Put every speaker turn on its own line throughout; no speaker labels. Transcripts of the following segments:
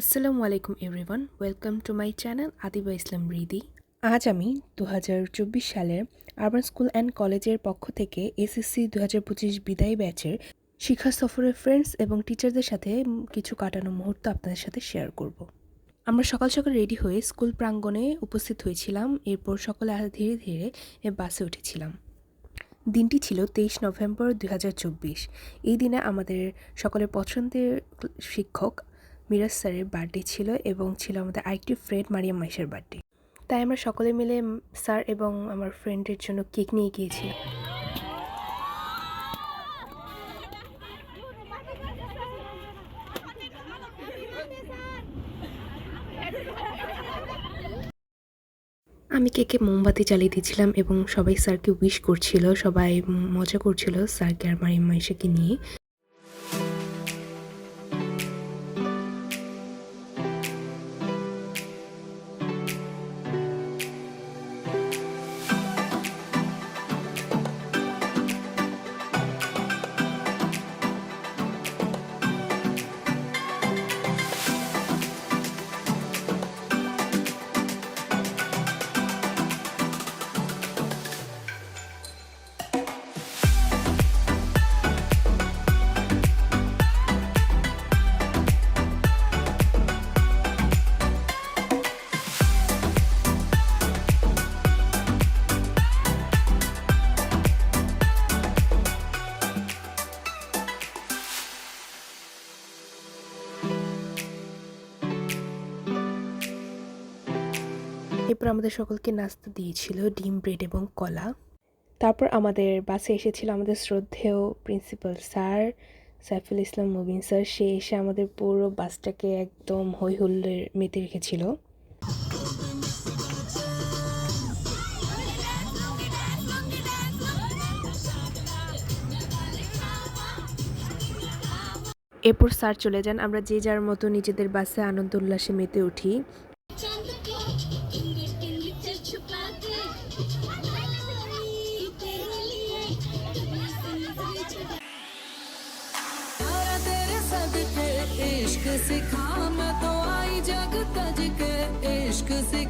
আসসালামু আলাইকুম everyone, welcome to my channel Adiba Islam Ridi. আজ আমি দু হাজার চব্বিশ সালের আরবান স্কুল অ্যান্ড কলেজের পক্ষ থেকে এসএসসি দু হাজার পঁচিশ বিদায় ব্যাচের শিক্ষা সফরের ফ্রেন্ডস এবং টিচারদের সাথে কিছু কাটানো মুহূর্ত আপনাদের সাথে শেয়ার করব। আমরা সকাল সকাল রেডি হয়ে স্কুল প্রাঙ্গণে উপস্থিত হয়েছিলাম, এরপর সকালে ধীরে ধীরে বাসে উঠেছিলাম। দিনটি ছিল তেইশ নভেম্বর দু হাজার চব্বিশ। এই দিনে আমাদের সকলের পছন্দের শিক্ষক মিরাজ স্যারের বার্থডে ছিল এবং ছিল আমাদের আরেকটি ফ্রেন্ড মারিয়াম মাইশের বার্থডে। তাই আমরা সকলে মিলে স্যার এবং আমার ফ্রেন্ডের জন্য কেক নিয়ে গিয়েছিলাম। আমি কেকে মোমবাতি জ্বালিয়ে দিয়েছিলাম এবং সবাই স্যারকে উইশ করছিল, সবাই মজা করছিল স্যারকে আর মারিয়াম মাইশাকে নিয়ে। এরপর আমাদের সকলকে নাস্তা দিয়েছিল ডিম, ব্রেড এবং কলা। তারপর আমাদের বাসে এসেছিল আমাদের শ্রদ্ধেয় principal sir, Saiful Islam Mubin sir. সে এসে আমাদের পুরো বাসটাকে একদম হই হুল্লোড়ে মেতে রেখেছিল। এরপর স্যার চলে যান। আমরা যে যার মতো নিজেদের বাসে আনন্দ উল্লাসে মেতে উঠি।
acıkı eşkısı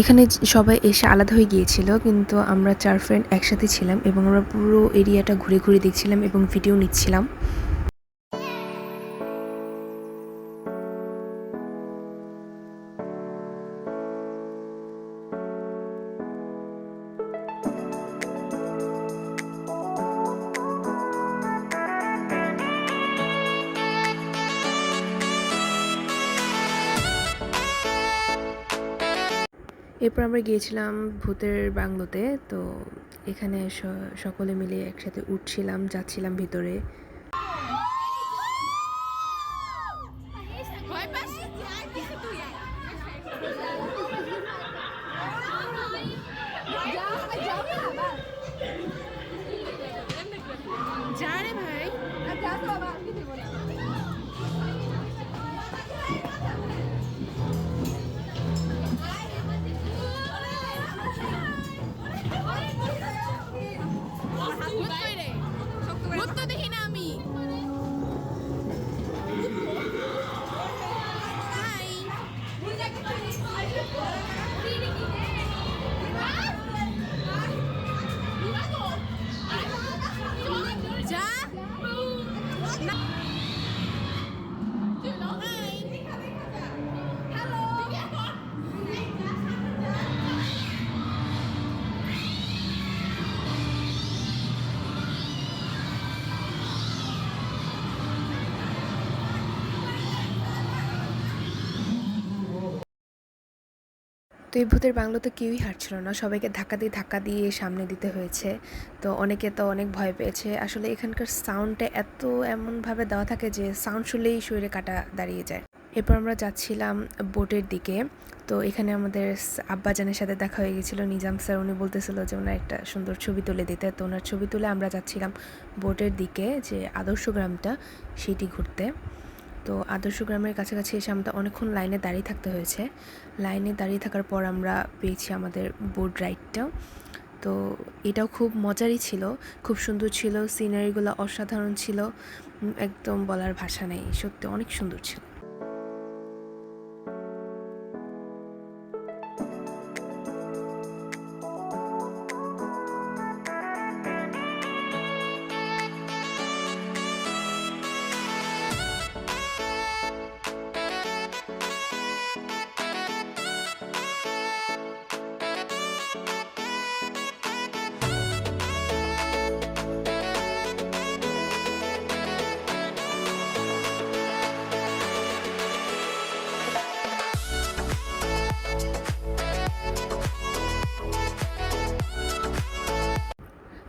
এখানে সবাই এসে আলাদা হয়ে গিয়েছিল, কিন্তু আমরা চার ফ্রেন্ড একসাথে ছিলাম এবং আমরা পুরো এরিয়াটা ঘুরে ঘুরে দেখছিলাম এবং ভিডিও নিচ্ছিলাম। এরপর আমরা গিয়েছিলাম ভূতের বাংলোতে তো এখানে সকলে মিলে একসাথে উঠছিলাম যাচ্ছিলাম ভিতরে।
তো
এই ভূতের বাংলো তো কেউই হাঁটছিল না। সবাইকে ধাক্কা দিয়ে ধাক্কা দিয়ে সামনে দিতে হয়েছে। তো অনেকে তো অনেক ভয় পেয়েছে। আসলে এখানকার সাউন্ডটা এত এমনভাবে দেওয়া থাকে যে সাউন্ড শুনলেই শরীরে কাটা দাঁড়িয়ে যায়। এরপর আমরা যাচ্ছিলাম বোটের দিকে। তো এখানে আমাদের আব্বাজানের সাথে দেখা হয়ে গেছিল। নিজাম স্যার উনি বলতেছিল যে ওনার একটা সুন্দর ছবি তুলে দিতে। তো ওনার ছবি তুলে আমরা যাচ্ছিলাম বোটের দিকে যে আদর্শ গ্রামটা, সেটি ঘুরতে। তো আদর্শ গ্রামের কাছাকাছি এসে আমাদের অনেকক্ষণ লাইনে দাঁড়িয়ে থাকতে হয়েছে। লাইনে দাঁড়িয়ে থাকার পর আমরা পেয়েছি আমাদের বোর্ড রাইডটা তো এটাও খুব মজারই ছিল, খুব সুন্দর ছিল সিনারিগুলো অসাধারণ ছিল। একদম বলার ভাষা নেই, সত্যি অনেক সুন্দর ছিল।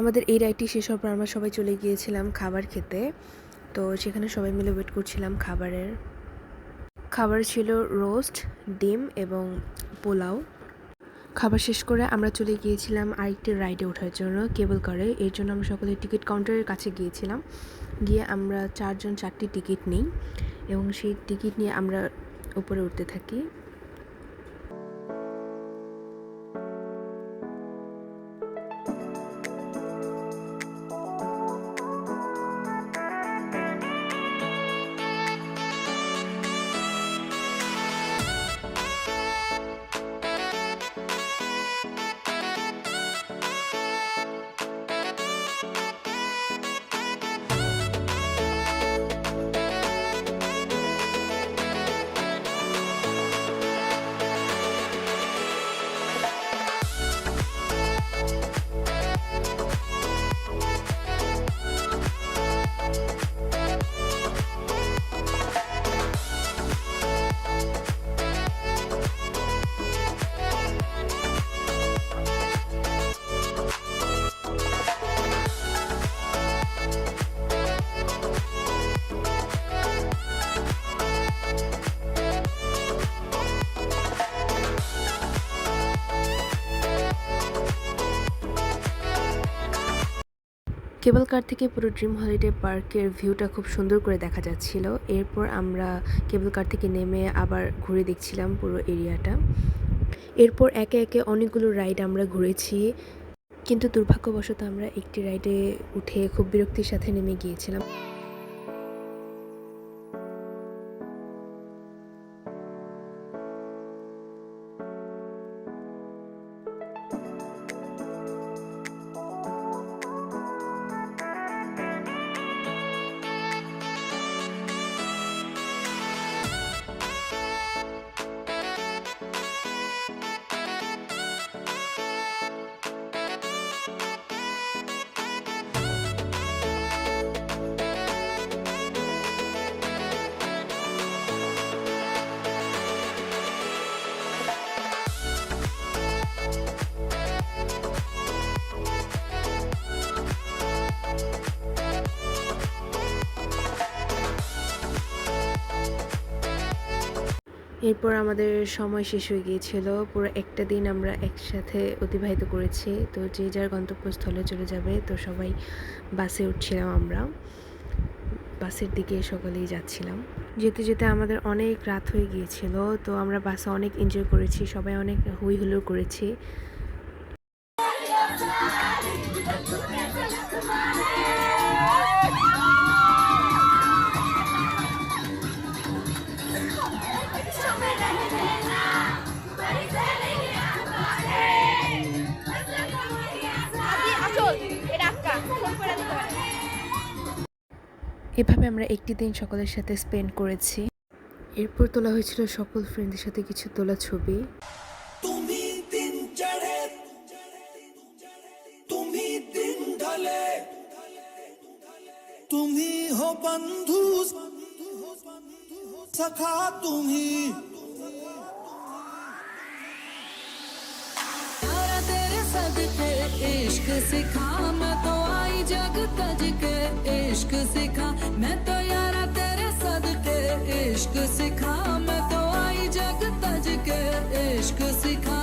আমাদের এই রাইডটি শেষ হওয়ার পর আমরা সবাই চলে গিয়েছিলাম খাবার খেতে। তো সেখানে সবাই মিলে ওয়েট করছিলাম খাবারের। খাবার ছিল রোস্ট ডিম এবং পোলাও। খাবার শেষ করে আমরা চলে গিয়েছিলাম আরেকটি রাইডে ওঠার জন্য কেবল কারে এর জন্য আমরা সকলে টিকিট কাউন্টারের কাছে গিয়েছিলাম। গিয়ে আমরা চারজন চারটি টিকিট নিই এবং সেই টিকিট নিয়ে আমরা উপরে উঠতে থাকি। কেবল কার থেকে পুরো ড্রিম হলিডে পার্কের ভিউটা খুব সুন্দর করে দেখা যাচ্ছিল। এরপর আমরা কেবল কার থেকে নেমে আবার ঘুরে দেখছিলাম পুরো এরিয়াটা। এরপর একে একে অনেকগুলো রাইড আমরা ঘুরেছি। কিন্তু দুর্ভাগ্যবশত আমরা একটি রাইডে উঠে খুব বিরক্তির সাথে নেমে গিয়েছিলাম। এরপর আমাদের সময় শেষ হয়ে গিয়েছিল। পুরো একটা দিন আমরা একসাথে অতিবাহিত করেছি। তো যে যার গন্তব্যস্থলে চলে যাবে, তো সবাই বাসে উঠছিলাম আমরা। বাসের দিকে সকালেই যাচ্ছিলাম। যেতে যেতে আমাদের অনেক রাত হয়ে গিয়েছিল। তো আমরা বাসে অনেক এনজয় করেছি, সবাই অনেক হুই হুল্লোড় করেছি। এভাবে আমরা একটি দিন সকলের সাথে স্পেন্ড করেছি। এরপর তোলা হয়েছিল সকল ফ্রেন্ডের সাথে কিছু তোলা ছবি।
তুমি তুমি इश्क सिखा, मैं तो आई जग तज के इश्क सिखा, मैं तो यारा तेरे सदके। इश्क सिखा, मैं तो आई जग तज के इश्क सिखा